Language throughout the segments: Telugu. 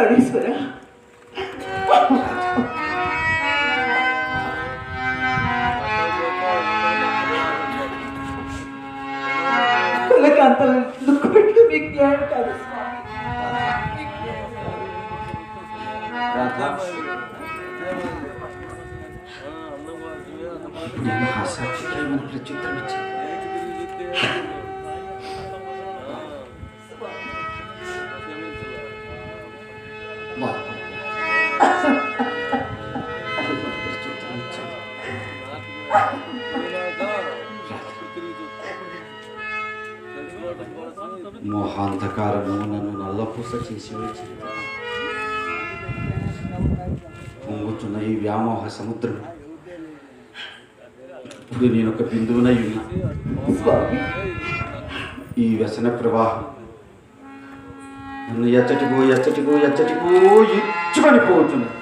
何それ కళకాంతలు దుఃఖపెట్టు విజ్ఞానం కాదు మహాసాక్షికి మనకు ప్రత్యుత్తరం ఇచ్చింది మోహాంధకారము నన్ను నల్లపూస చేసి వేచింది పొంగుతున్న ఈ వ్యామోహ సముద్రం ఇప్పుడు నేను ఒక బిందువునై ఉన్నా. ఈ వ్యసన ప్రవాహం నన్ను ఎచ్చటికో ఎచ్చటికో ఎచ్చటికో ఇచ్చుకొని పోతున్నది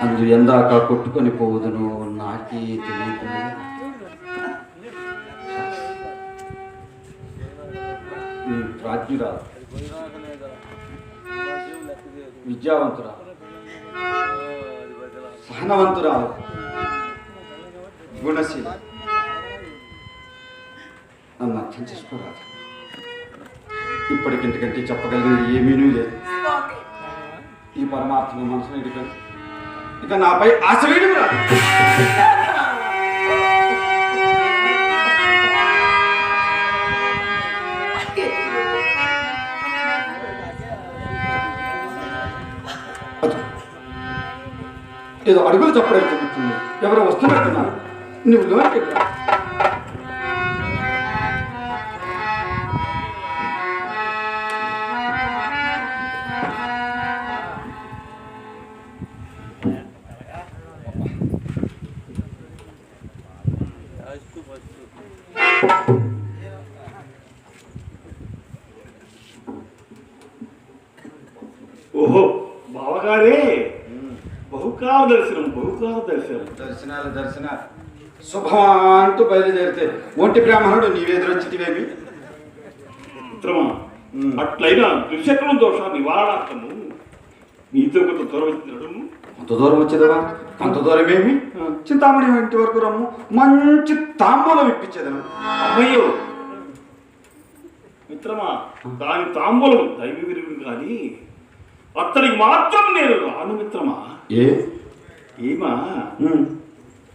అందు ఎందాక కొట్టుకొని పోదును నాకే తెలియదు నీ ప్రాజ్ఞురాలు విద్యావంతురాలు సహనవంతురాలు గుణశీల. నన్ను అర్థం చేసుకోరాదు. ఇప్పటికింతకంటే చెప్పగలిగిన ఏమీనూ లేదు. ఈ పరమార్థం మనసులో ఇటుకొని ఇక నాపై ఆశ వేయడం రాదు ఏదో అడుగులు చెప్పడం చెబుతుంది. ఎవరో వస్తున్నట్టున్నారు. నువ్వు లోన్ రా. దర్శనం. దర్శనాలు దర్శనాలు. శుభమా అంటూ బయలుదేరితే ఒంటి బ్రాహ్మణుడు నీవెదురొచ్చితివేమి మిత్రమా. అట్లయినా దుశ్శకలం దోష నివారణార్థము. నీతో కొంత దూరం అంత దూరం వచ్చేదవా అంత దూరమేమి? చింతామణి ఇంటి వరకు రమ్ము. మంచి తాంబూలం ఇప్పించేదను. అమ్మయ్యో! మిత్రమా దాని తాంబూలం దైవ విరుగుడు కానీ అతనికి మాత్రం నేను రాను మిత్రమా? ఏ? ఉమ్.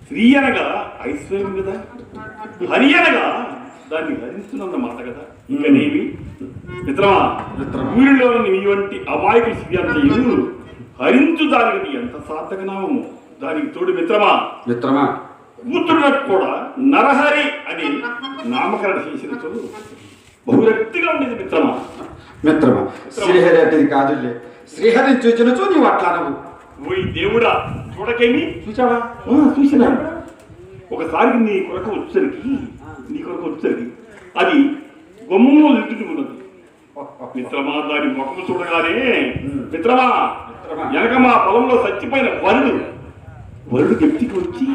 స్త్రీ అనగా ఐశ్వర్యం కదా? హరి అనగా దాన్ని హరిస్తున్న మాట కదా? ఇంకనేమి మిత్రమా మిత్రమా. ఊరిలో నీ వంటి అమాయకుల స్త్రీ అంతయు హరించు దానికి ఎంత సార్థక నామము దానికి తోడు మిత్రమా? మిత్రమా? కూతురులకు కూడా నరహరి అని నామకరణ చేసినచో బహురక్తిగా ఉండేది మిత్రమా. మిత్రమా శ్రీహరి అటుది కాదులే. శ్రీహరిని చూచినచో నీవు అట్లా అనవు. ఓయ్ దేవుడా చూడకేమి చూచావా ఆ, చూసినా ఒకసారి నీ కొరకు వచ్చేసరికి నీ కొరకు వచ్చేసరికి అది గొమ్మలో లిట్టుకు ఉన్నది మిత్రమా దాని ముఖము చూడగానే మిత్రమా. వెనక మా పొలంలో చచ్చిపోయిన వరుడు వరుడు వ్యక్తికి వచ్చి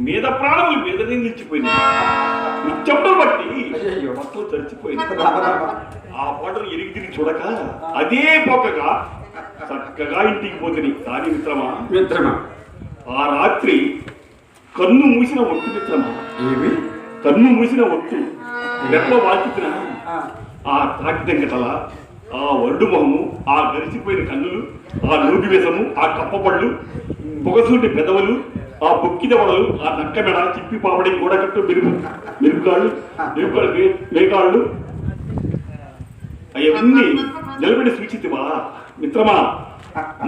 మీద ప్రాణములు మీదనే నిలిచిపోయింది నిత్యంలో బట్టి. మొత్తం రామ. ఆ పాటను ఎరిగి తిరిగి చూడక అదే పొక్కగా చక్కగా ఇంటికి పోతుంది కానీ మిత్రమా? మిత్రమా? ఆ రాత్రి కన్ను మూసిన ఒట్టు మిత్రమా? ఏమి? కన్ను మూసిన ఒట్టు. రెప్ప వాల్చుతున్న? ఆ, ఆ తాకితం గటల ఆ వరుడు మొహము ఆ గరిచిపోయిన కన్నులు ఆ నూగి వేసము ఆ కప్పపళ్ళు పొగసూటి పెదవులు ఆ బొక్కిదవడలు ఆ నక్క మెడ చిప్పి పాపడి గోడకట్టు మెరుగు మెరుగుకాళ్ళు మెరుగుకాళ్ళు మే- మేకాళ్ళు. అవన్నీ నిలబడి సూచితివా మిత్రమా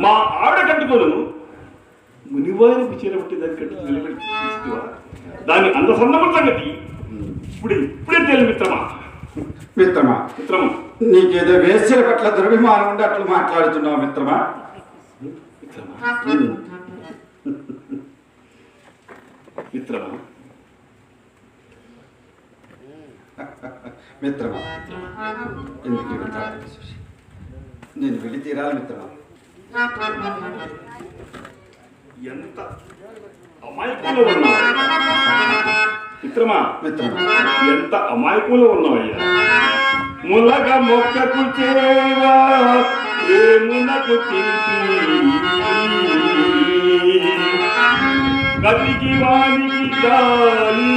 మా ఆవిడ కట్టుకోను మునివారికి చీరబట్టి దాని కట్టు నిలబడి సూచితివా దాని అందసన్నమ సంగతి ఇప్పుడు ఇప్పుడే తెలియదు మిత్రమా. మిత్రమా మిత్రమా. నీకేదో వేశ్యల పట్ల దుర్భిమానం ఉండి అట్లు మాట్లాడుతున్నావు మిత్రమా? మిత్రమా. మిత్రమా. మిత్రమా ఎందుకు చూసి? నేను వెళ్ళి తీరాలి మిత్రమా? ఎంత అమాయకులో మిత్రమా మిత్రమా? ఎంత అమాయకులో ఉన్నావయ్యా? ములగ మొక్కకు చేవా ఏమునకు తిరిగి గతికి వానికి గాలి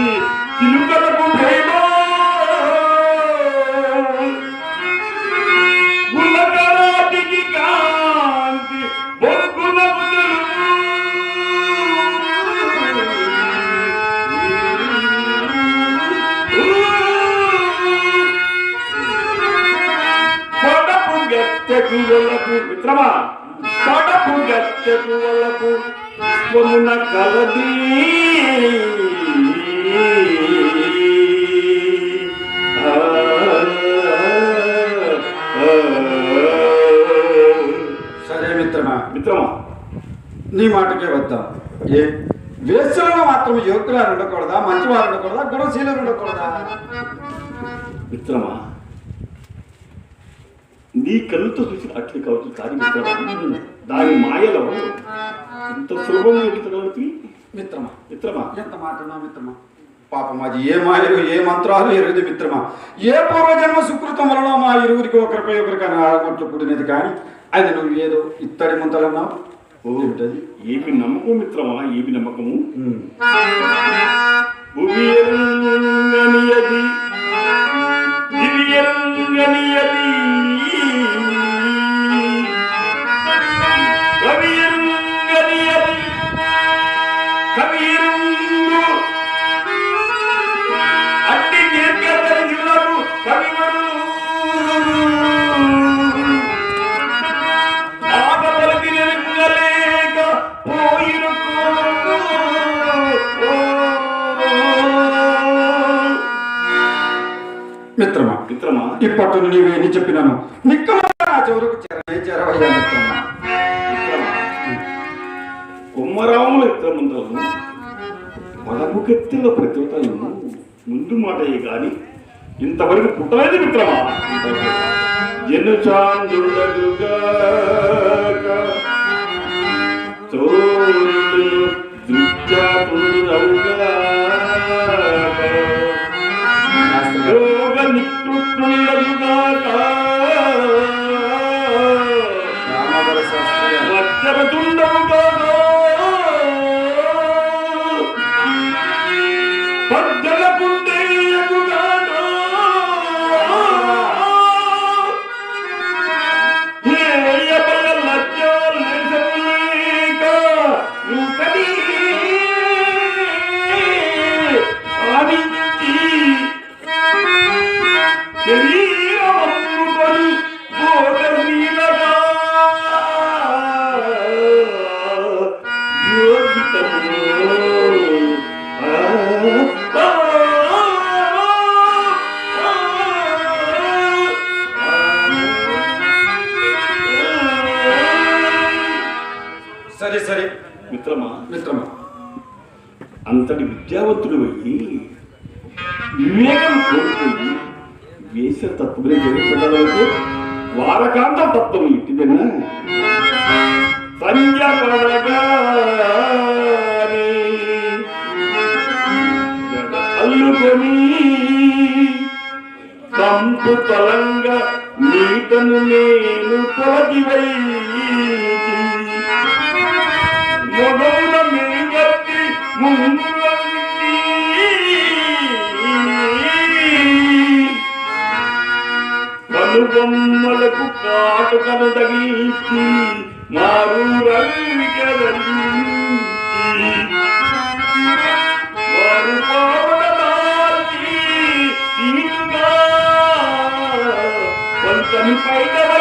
గత్తెకు వలకు మిత్రమా కొడపు గత్తెకు వలకు కొమున కలది సరే మిత్రమా. మిత్రమా. నీ మాటకే వద్దాం. ఏ? వేసవిలో మాత్రం యోగ్యులారు ఉండకూడదా? మంచివారు ఉండకూడదా? గుణశీలు ఉండకూడదా? మిత్రమా. నీ కళ్ళతో చూసిన అట్లు కావచ్చు. మిత్రమా? దాని మాయలో. ఇంత సులభంగా ఎదుగుతుంది మిత్రమా. మిత్రమా? ఎంత మాటనా మిత్రమా? పాపం అది ఏ మాయలు ఏ మంత్రాలు ఎరుగుది మిత్రమా? ఏ పూర్వజన్మ సుకృతం వలన మా ఇరువురికి ఒకరిపై ఒకరికైనా ఆడగొట్లు కూడినది కానీ అది నువ్వు ఏదో ఇత్తడి ముంతలన్నావు ఓ ఏమిటది? ఏమి నమ్మకం మిత్రమా? ఏమి నమ్మకము. భూమి ఇప్పటి నీవు ఎన్ని చెప్పినాను. నిక్కమగా నా చెవులకు చేరనే చేరవయ్యా మిత్రమా పదముకెత్తిన ప్రతివతలను ముందు మాటయ్యే గాని ఇంతవరకు పుట్టలేదు మిత్రమా? జనుచాందుడగుగా చోరులు దృత్యాతుండవుగా సరే సరే. మిత్రమా? మిత్రమా? అంతటి విద్యావంతుడు అయ్యి వివేకం కోల్పోయి వేస తత్వమే జరిగిపోతారైతే వారకాంత తత్వం ఇట్టిదన్నా సంధ్య అల్లుకొని కంపు తలంగా నీతను నేను తోటివై మారు బొమ్మలకు కాటు కనదగించి మారు రవి వారు పంచని పైగా